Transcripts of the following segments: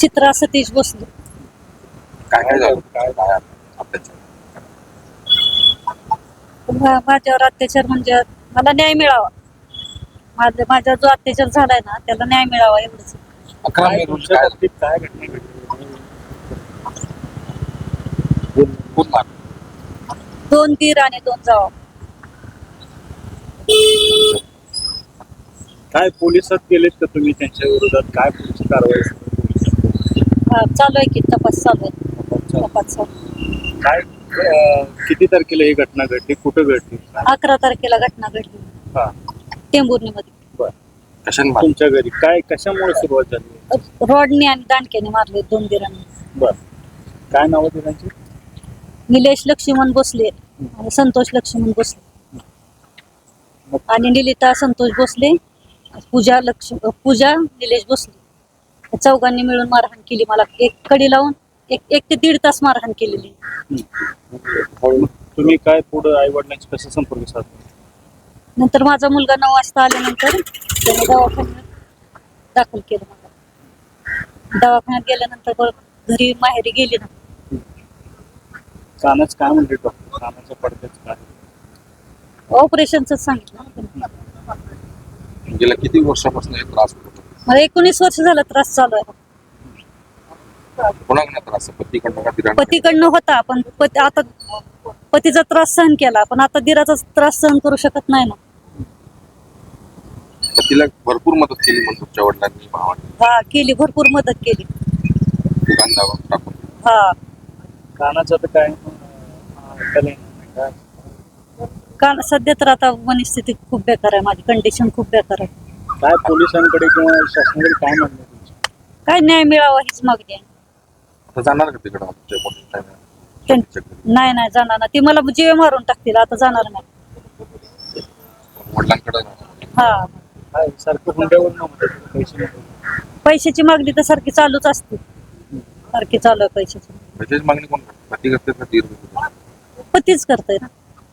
चित्रा सतीश भोसले काय काय झालं. काय काय अत्याचार मा- माझ्यावर अत्याचार म्हणजे मला न्याय मिळावा. माझ्या माझ्या जो अत्याचार झालाय ना त्याला न्याय मिळावा एवढंच. अकरा मे रोजी काय झालं? काय घटना घडली कोण मार दोन तीर आणि दोन जावा. काय पोलिसात केलेत का तुम्ही त्यांच्या विरोधात? काय पुढची कारवाई? हा, चालू आहे की तपास चालू आहे. तपास चालू. आहे. काय अं, किती तारखेला ही घटना घडली? कुठं घडली? अकरा तारखेला घटना घडली. हा. टेंभुर्णीमध्ये. बर. कशाने मार तुमच्या घरी काय कशामुळे सुरुवात झाली? रॉडने आणि दांडक्याने मारले दोन दिरांनी. बर. काय नाव होती त्यांची? निलेश लक्ष्मण भोसले आणि संतोष लक्ष्मण भोसले. आणि निलिता संतोष भोसले पूजा लक्ष पूजा निलेश भोसले. चौघांनी मिळून मारहाण केली. मला एक कडी लावून एक एक ते दीड तास मारहाण केलेली. मग तुम्ही काय पुढं आई वडिलांशी कसं संपर्क साधला नंतर माझा मुलगा नऊ वाजता आल्यानंतर त्याने दवाखान्यात दाखल केलं मला. दवाखान्यात गेल्यानंतर परत घरी माहेरी गेली ना. कानाच काय म्हणते डॉक्टर? कानाच्या पडद्याच काय? ऑपरेशनच सांगितलं ना त्यांनी. गेल्या किती वर्षापासून हे त्रास मला एकोणीस वर्ष झाला त्रास चालू आहे. कोणाकडनं त्रास आहे? पतीकडनं का दिराकडनं? पतीकडनं होता पण पती आता पतीचा त्रास सहन केला पण आता दिराचा त्रास सहन करू शकत नाही ना. पतीला भरपूर मदत केली म्हणून तुमच्या वडिलांनी भावाने. हा केली भरपूर मदत केली. दुकान दावा टाकून. हा. कानाचं तर काय अं, ऐकायला येणार नाही. काय का सध्या तर आता मनस्थिती खूप बेकार आहे माझी कंडिशन खूप बेकार आहे. काय पोलिसांकडे किंवा शासनाकडे काय म्हणणं आहे तुमचं? काय न्याय मिळावा हीच मागणी आहे. जाणार का तिकडं? त्यां-? नाही नाही जाणार ना ती मला जीवे मारून टाकतील आता जाणार नाही. वडिलांकडे हा. काय सारखं हुंड्यावर नव्हतं पैसे नको. पैशाची मागणी तर सारखी चालूच असते. सारखी चालू आहे पैशाची. मागणी कोण करते? पती करते का दीर करते? पतीच करतोय ना.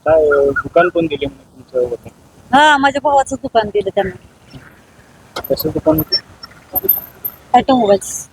काय अं, दुकान पण दिले म्हणे तुमचं वतन हा माझ्या भावाचं दुकान दिलं त्यांना. कसं दुकान होतं ऑटोमोबाईल्स